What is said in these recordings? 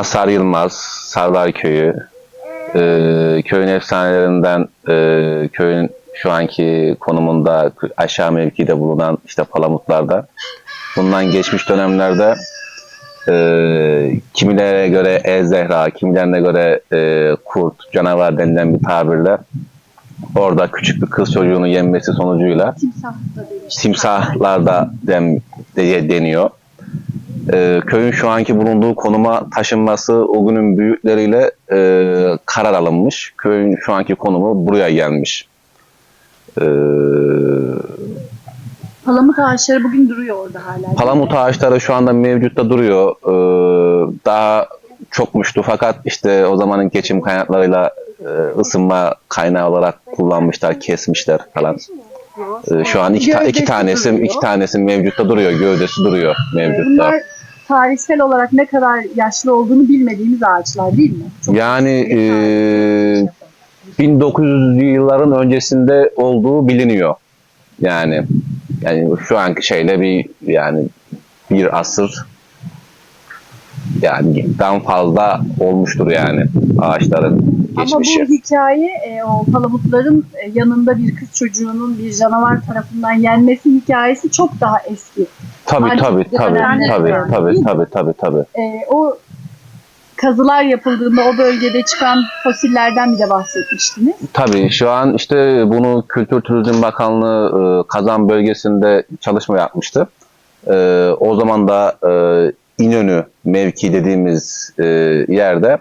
Mazhar Yılmaz, Sarlar Köyü, e, köyün efsanelerinden e, köyün şu anki konumunda aşağı mevkide bulunan işte palamutlarda bundan geçmiş dönemlerde e, kimilerine göre El Zehra, kimilerine göre e, kurt, canavar denilen bir tabirle orada küçük bir kız çocuğunu yenmesi sonucuyla Timsah da demiş. timsahlarda dem, de, deniyor. Ee, köyün şu anki bulunduğu konuma taşınması o günün büyükleriyle e, karar alınmış. Köyün şu anki konumu buraya gelmiş. Ee, Palamut ağaçları bugün duruyor orada hala. palamut ağaçları şu anda mevcutta duruyor. Ee, daha çokmuştu fakat işte o zamanın geçim kaynaklarıyla e, ısınma kaynağı olarak kullanmışlar, kesmişler falan. Şu an iki, ta- iki tanesi iki tanesi mevcutta duruyor, gövdesi duruyor mevcutta. Bunlar tarihsel olarak ne kadar yaşlı olduğunu bilmediğimiz ağaçlar değil mi? Çok Yani e, tarih. 1900'lü yılların öncesinde olduğu biliniyor. Yani yani şu anki şeyle bir yani bir asır yani daha fazla olmuştur yani ağaçların Ama geçmişi. bu hikaye e, o palamutların e, yanında bir kız çocuğunun bir canavar tarafından yenmesi hikayesi çok daha eski. Tabii Antik tabii tabii tabii tabii tabii tabii tabii. E, o kazılar yapıldığında o bölgede çıkan fosillerden bir de bahsetmiştiniz. Tabii şu an işte bunu Kültür Turizm Bakanlığı e, Kazan bölgesinde çalışma yapmıştı. E, o zaman da İnönü mevki dediğimiz e, yerde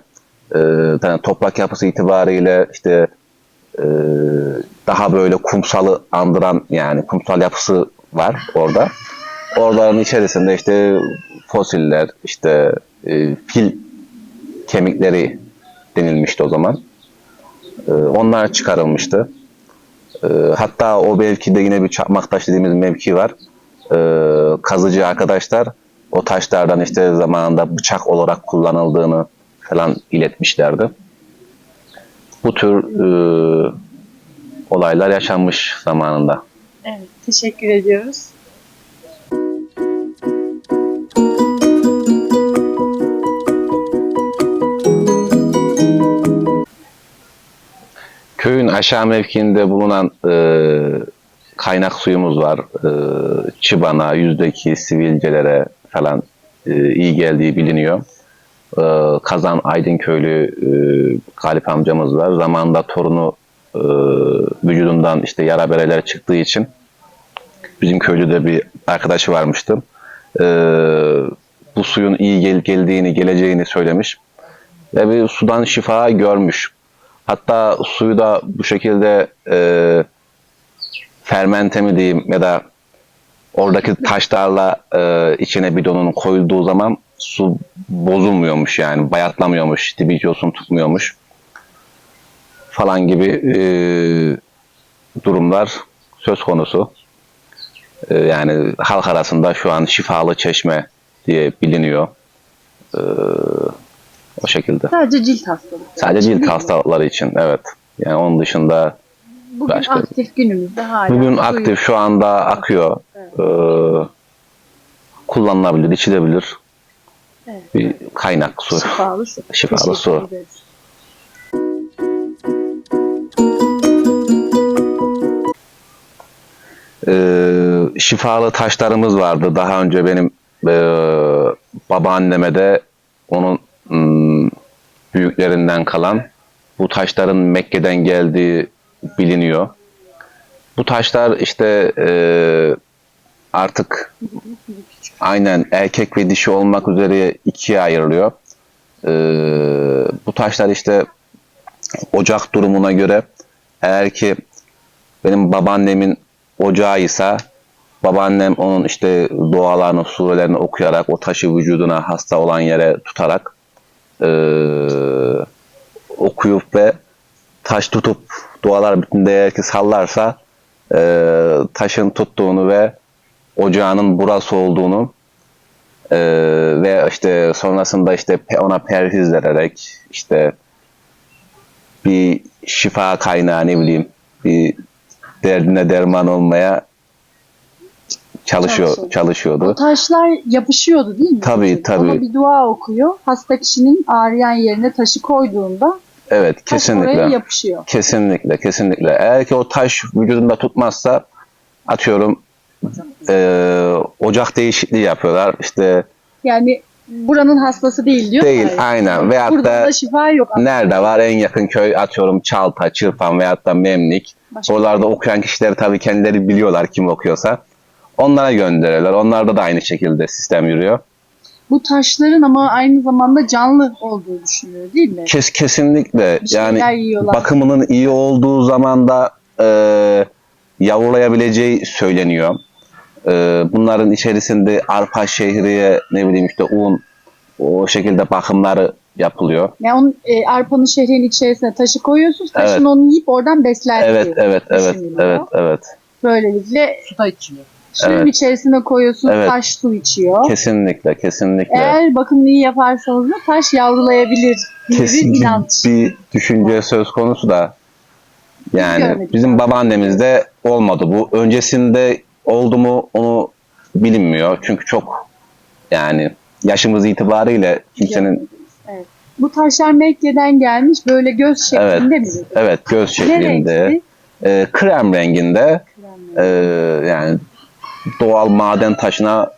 e, yani toprak yapısı itibariyle işte e, daha böyle kumsalı andıran yani kumsal yapısı var orada. Oraların içerisinde işte fosiller, işte e, fil kemikleri denilmişti o zaman. Ee, onlar çıkarılmıştı. Ee, hatta o mevkide yine bir çakmaktaş dediğimiz mevki var. Ee, kazıcı arkadaşlar o taşlardan işte zamanında bıçak olarak kullanıldığını falan iletmişlerdi. Bu tür e, olaylar yaşanmış zamanında. Evet, teşekkür ediyoruz. Köyün aşağı mevkiinde bulunan e, kaynak suyumuz var. E, Çıbana, yüzdeki sivilcelere falan e, iyi geldiği biliniyor. E, Kazan Aydın köylü e, Galip amcamız var. Zamanında torunu e, vücudundan işte yara bereler çıktığı için bizim köyde de bir arkadaşı varmıştı. E, bu suyun iyi gel geldiğini, geleceğini söylemiş. Ve bir sudan şifa görmüş. Hatta suyu da bu şekilde e, fermente mi diyeyim ya da oradaki taşlarla e, içine bidonun koyulduğu zaman su bozulmuyormuş yani bayatlamıyormuş, dibi yosun tutmuyormuş falan gibi e, durumlar söz konusu. E, yani halk arasında şu an şifalı çeşme diye biliniyor. E, o şekilde. Sadece cilt hastalıkları. Sadece cilt hastalıkları için evet. Yani onun dışında Bugün başka- aktif günümüzde hala. bugün aktif şu anda akıyor. Ee, kullanılabilir, içilebilir. Evet. Bir kaynak su. Şifalı su. Şifalı su. ederiz. Ee, şifalı taşlarımız vardı. Daha önce benim e, babaanneme de onun mm, büyüklerinden kalan bu taşların Mekke'den geldiği biliniyor. Bu taşlar işte e, artık aynen erkek ve dişi olmak üzere ikiye ayrılıyor. Ee, bu taşlar işte ocak durumuna göre eğer ki benim babaannemin ocağıysa babaannem onun işte dualarını, surelerini okuyarak o taşı vücuduna hasta olan yere tutarak eee, okuyup ve taş tutup dualar bittiğinde eğer ki sallarsa eee, taşın tuttuğunu ve ocağının burası olduğunu eee, ve işte sonrasında işte ona perhiz vererek işte bir şifa kaynağı ne bileyim bir derdine derman olmaya çalışıyor Çalışıyordu. çalışıyordu. O taşlar yapışıyordu değil mi? Tabii, vücuda? tabii. Ona bir dua okuyor. Hasta kişinin ağrıyan yerine taşı koyduğunda Evet taş oraya kesinlikle. yapışıyor. Kesinlikle kesinlikle. Eğer ki o taş vücudunda tutmazsa atıyorum eee, ocak değişikliği yapıyorlar. İşte Yani buranın hastası değil diyor. değil ya. aynen veyahut Burada da şifa yok. aslında. nerede var en yakın köy atıyorum Çalta, Çırpan veyahut da Memlik. Başka Oralarda okuyan kişileri tabii kendileri biliyorlar kim okuyorsa. Onlara gönderiyorlar. Onlarda da aynı şekilde sistem yürüyor. Bu taşların ama aynı zamanda canlı olduğu düşünülüyor değil mi? Kes, kesinlikle Bir yani yiyorlar. bakımının iyi olduğu zaman da e, yavrulayabileceği söyleniyor. E, bunların içerisinde arpa şehriye ne bileyim işte un o şekilde bakımları yapılıyor. Yani onun, e, arpanın şehrin içerisine taşı koyuyorsunuz. Taşın Evet. onu yiyip oradan besler Evet diye evet evet evet evet. Böylelikle Su da içiyor. suyun Evet. içerisine koyuyorsunuz. Evet. Taş su içiyor. Kesinlikle kesinlikle. Eğer bakımını iyi yaparsanız da taş yavrulayabilir diye Kesin bir inanç. bir düşünce söz konusu da yani görmedik. bizim babaannemizde olmadı bu. Öncesinde oldu mu onu bilinmiyor. Çünkü çok yani yaşımız itibariyle kimsenin Evet. Bu taşlar Mekke'den gelmiş böyle göz şeklinde mi? dedi? evet göz şeklinde e, krem renginde Krem e, yani doğal maden taşına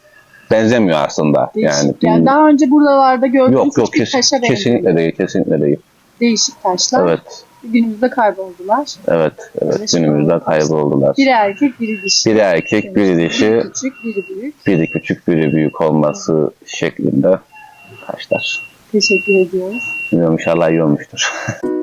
benzemiyor aslında. Değişik. Yani, Yani, daha önce buralarda gördüğünüz yok yok hiçbir kes- taşa benziyor. kesinlikle değil kesinlikle değil. Değişik taşlar. Evet Günümüzde kayboldular. evet evet Evet. günümüzde kayboldular. Biri erkek, biri dişi. Biri erkek, biri dişi, Biri küçük, biri büyük. biri küçük, biri büyük olması şeklinde taşlar. Teşekkür ediyoruz. Bilmiyorum inşallah iyi olmuştur.